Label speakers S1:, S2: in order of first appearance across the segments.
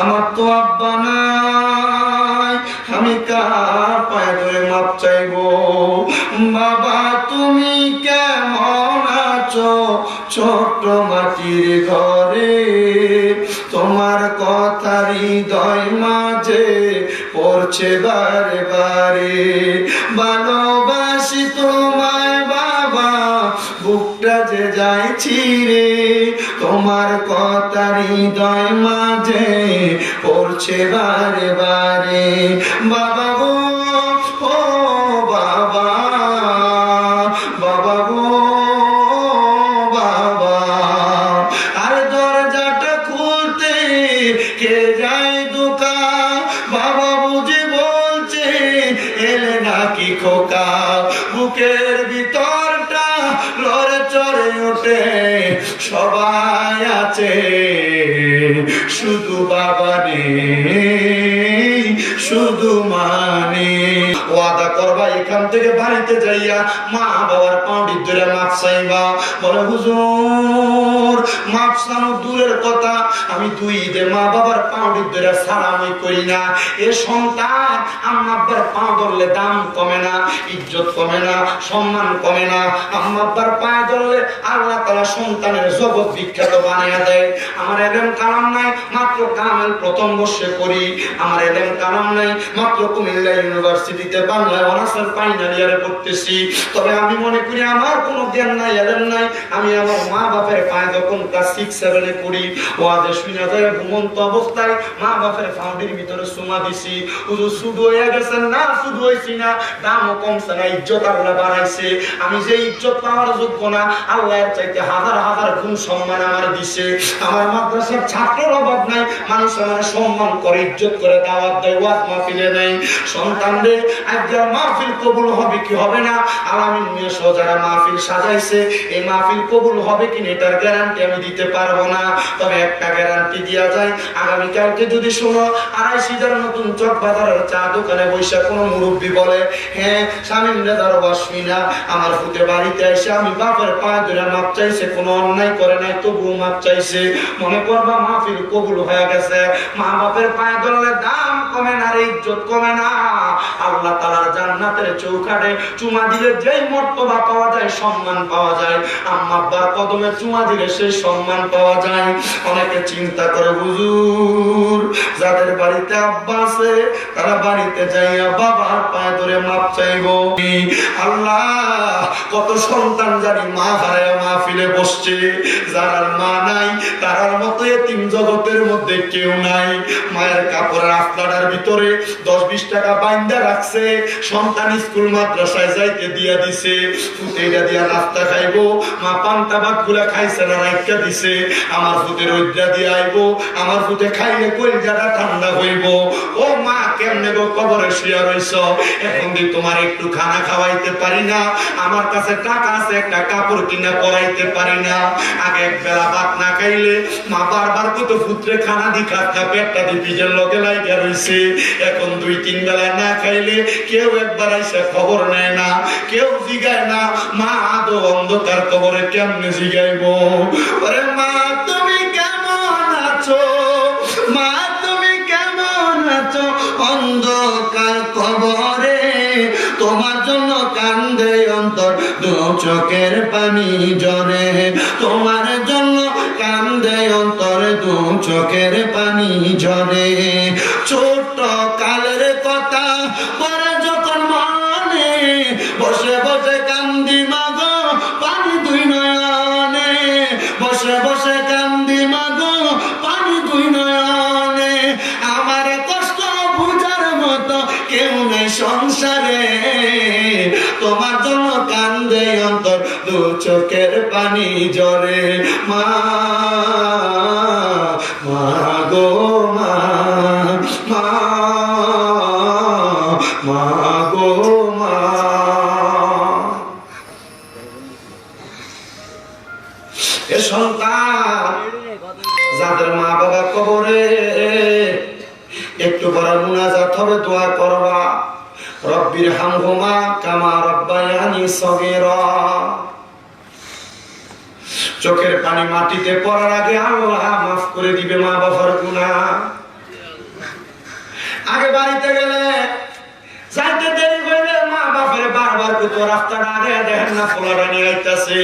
S1: আমার তো আব্বা নাই। আমি কার পায়ে ধরে মাপ চাইব? বাবা, তুমি কেমন আছো? ছোট মাটির ঘরে তোমার কথা হৃদয় মাঝে পড়ছে বারে বারে। ভালোবাসি তোমায় বাবা, বুকটা যে যাইছি রে তোমার কথা হৃদয় মাঝে পড়ছে বারে বারে। বাবা গো, ও বাবা বাবা গো, বাবা। আর দরজাটা খুলতে কে যায় দোকান বাবা বুঝে বলছে, এলে নাকি খোকা? আছে, শুধু বাবা নেই, শুধু মানে ওয়াদা করবা, এখান থেকে বাড়িতে যাইয়া মা বাবার পাউডি ধরে মাছ চাইবা। বলে, হুজুর মাপ দূরের কথা। আমি দুই ঈদে মা বাবার পাউডি ধরে সালামি করি না। এ সন্তান, আম্মা আব্বার পা ধরলে দাম কমে না, ইজ্জত কমে না, সম্মান কমে না। আম্মা আব্বার পায়ে ধরলে আল্লাহ তালা সন্তানের জগৎ বিখ্যাত বানিয়ে দেয়। আমার এলেম কালাম নাই, মাত্র কামেল প্রথম বর্ষে করি আমার এলেম কালাম নাই, মাত্র কুমিল্লা ইউনিভার্সিটিতে বাংলায় অনার্সের ফাইনাল ইয়ারে পড়তেছি। তবে আমি মনে করি আমার কোনো জ্ঞান নাই, এলেম নাই। আমি আমার মা বাপের পায়ে যখন ইজ্জত আমি যে ইজ্জত পাওয়ার যোগ্য না চাইতে হাজার হাজার গুণ সম্মান আমার দিছে। আমার মাদ্রাসার ছাত্রের অভাব নাই, মানুষ আমার সম্মান করে, ইজ্জত করে, দাওয়াত দেয়, ওয়াজ মাহফিলে নেই সন্তানদের আজকের মাহফিল কবুল হবে কি হবে না? আলামিন মেয়ে যারা মাহফিল সাজাইছে, এই মাহফিল কবুল হবে কি না এটার গ্যারান্টি আমি দিতে পারব না। তবে একটা গ্যারান্টি দেওয়া যায়, আগামীকালকে যদি শোনো আড়াই সিজার নতুন চক বাজারের চা দোকানে বসে কোনো মুরব্বী বলে হ্যাঁ স্বামী দারো বাসবি না। আমার ফুটে বাড়িতে এসে আমি বাপের পা ধরে মাপ চাইছে, কোনো অন্যায় করে নাই, তবুও মাপ চাইছে। মনে করবা মাহফিল কবুল হয়ে গেছে। মা বাপের পায়ে ধরলে দাম কমে না রে ইজ্জত কমে না। আল্লাহ তালার জান্নাতের চৌকাটে চুমা দিলে যেই মর্তবা পাওয়া যায়, সম্মান পাওয়া যায়। আম্মা আব্বার কদমে চুমা দিলে সেই সম্মান পাওয়া যায়। অনেকে চিন্তা করে, হুজুর, যাদের বাড়িতে আব্বা আছে, তারা বাড়িতে যাইয়া বাবার পায়ে ধরে মাপ চাইব আল্লাহ, কত সন্তান জানি মা হারায় মা ফিলে বসছে। যার মা নাই তারার মতো এতিম জগতের মধ্যে কেউ নাই। মায়ের কাপড়ের আফলাটার ভিতরে দশ বিশ টাকা বাইন্দা রাখছে। সন্তান স্কুল মাদ্রাসায় যাইতে দিয়া দিছে। ফুটেটা দিয়া নাস্তা খাইবো। মা পান তাবাকগুলা খাইছে না রাইকা দিছে, আমার ফুটে রোদ্রা দিয়ে আইবো, আমার ফুটে খাইলে কলিজাটা ঠান্ডা হইব। ও মা, কেমনে গো কবরে শুয়া রইছ? এখন দি তোমার একটু খানা খাওয়াইতে পারি না, আমার কাছে টাকা আছে, একটা কাপড় কিনা পরাইতে পারি না। আগে এক বেলা ভাত না খাইলে মা বারবার কত পুত্রে খানা দি খাতা পেটটা দি পিজের লগে লাইগা রইছে। এখন দুই, তিন বেলা না খাইলে কেউ একবার আইসা খবর নেয় না, কেউ জিগায় না। মা আদো অন্ধকার কবরে কেমনে জিগাইব? ওরে মা, তুমি কেমন আছো? মা, তুমি কেমন আছো? অন্ধকার কবরে, তোমার জন্য কান্দে অন্তর, দু চোখের পানি জরে তোমার জন্য কান্দে অন্তর, দু চোখের পানি ঝরে সংসারে, তোমার জন্য কান্দে অন্তর, দু চোখের পানি জরে মা মা মা যাদের মা বাবা একটু পরে মুনাজাত হবে, দোয়া করবা। রব্বির হামহুমা কামা রব্বায়ানি সগীরা। চোখের পানি মাটিতে পড়ার আগে আল্লাহ মাফ করে দিবে মা বাবার গুনাহ। আগে বাড়িতে গেলে যাইতে দেরি হইলে মা বাপের বারবার কত রাস্তাটা আগে দেখেন না পোলাটা নিয়ে আইতাছে।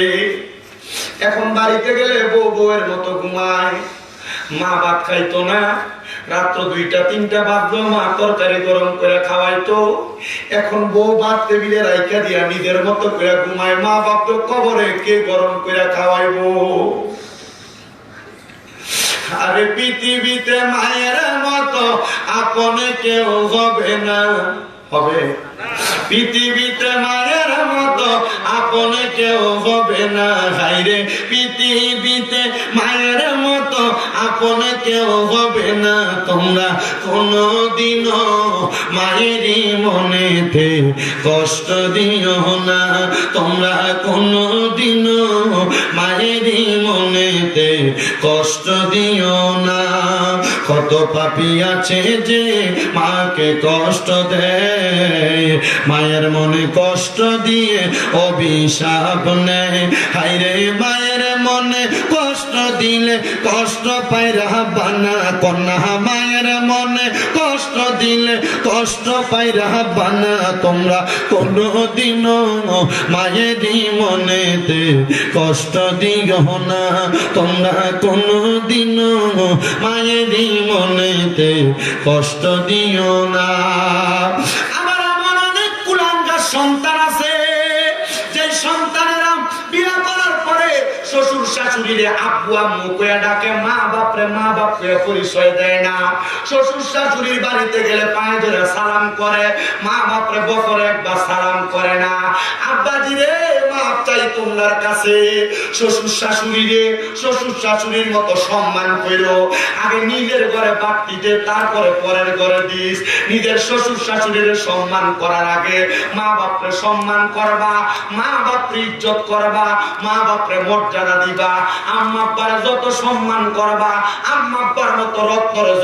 S1: এখন বাড়িতে গেলে বউ বউয়ের মতো ঘুমায়। মা ভাত খাইতো না, রাত্র দুইটা, তিনটা বাজলো, মা তরকারি গরম করে খাওয়াইতো। এখন বউ ভাত টেবিলে রাইখা দিয়া নিজের মতো করে ঘুমায়, মা বাপ তো কবরে কে গরম করে খাওয়াইবো? আরে পৃথিবীতে মায়ের মতো আপনে কেউ হবে না। হবে? পৃথিবীতে মায়ের মতো আপনে কেউ হবে না। হাইরে পৃথিবীতে মায়ের মতো আপনে কেউ হবে না তোমরা কোনদিনও মায়েরই মনেতে কষ্ট দিও না। তোমরা কোনদিনও মায়েরই মনেতে কষ্ট দিও না। কত পাপি আছে যে মাকে কষ্ট দেয়। মায়ের মনে কষ্ট দিয়ে অভিশাপ নেয়। হাইরে মায়ের মনে কষ্ট দিলে কষ্ট পায় বানা কন্যা মায়ের মনে কষ্ট দিলে কষ্ট পায় বানা তোমরা কোনো দিনও মায়েরই মনেতে কষ্ট দিও না। তোমরা কোনো দিনও মায়েরই মনেতে কষ্ট দিও না। শাশুড়িরে আপুয়া আম্মু ডাকে, মা বাপ রে মা বাপ বাপকে পরিচয় দেয় না। শ্বশুর শাশুড়ির বাড়িতে গেলে পায়ে ধরে সালাম করে, মা বাপ বাপরে, বছরে একবার সালাম করে না। আব্বাজি রে মাপ সম্মান করার আগে মা বাপরে সম্মান করবা মা বাপরে ইজ্জত করবা মা বাপরে মর্যাদা দিবা। যত সম্মান করবা আম্মা আব্বার মতো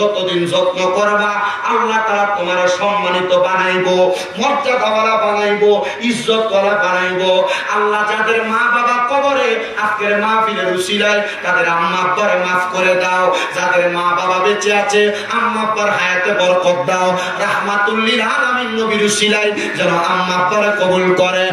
S1: যতদিন যত্ন করবা, আল্লাহ তারা তোমার সম্মানিত বানাইবো, মর্যাদাওয়ালা বানাইবো, ইজ্জতওয়ালা বানাইবো। আল্লাহ যাদের মা বাবা কবরে, আজকের মা ফিরে উশিলায় তাদের আম্মা আব্বারে মাফ করে দাও। যাদের মা বাবা বেঁচে আছে, আম্মা আব্বার হায়াতে বরকত দাও। রাহমাতুল্লিল আলামিন নবীর উশিলায় যেন আম্মা আব্বারে কবুল করে।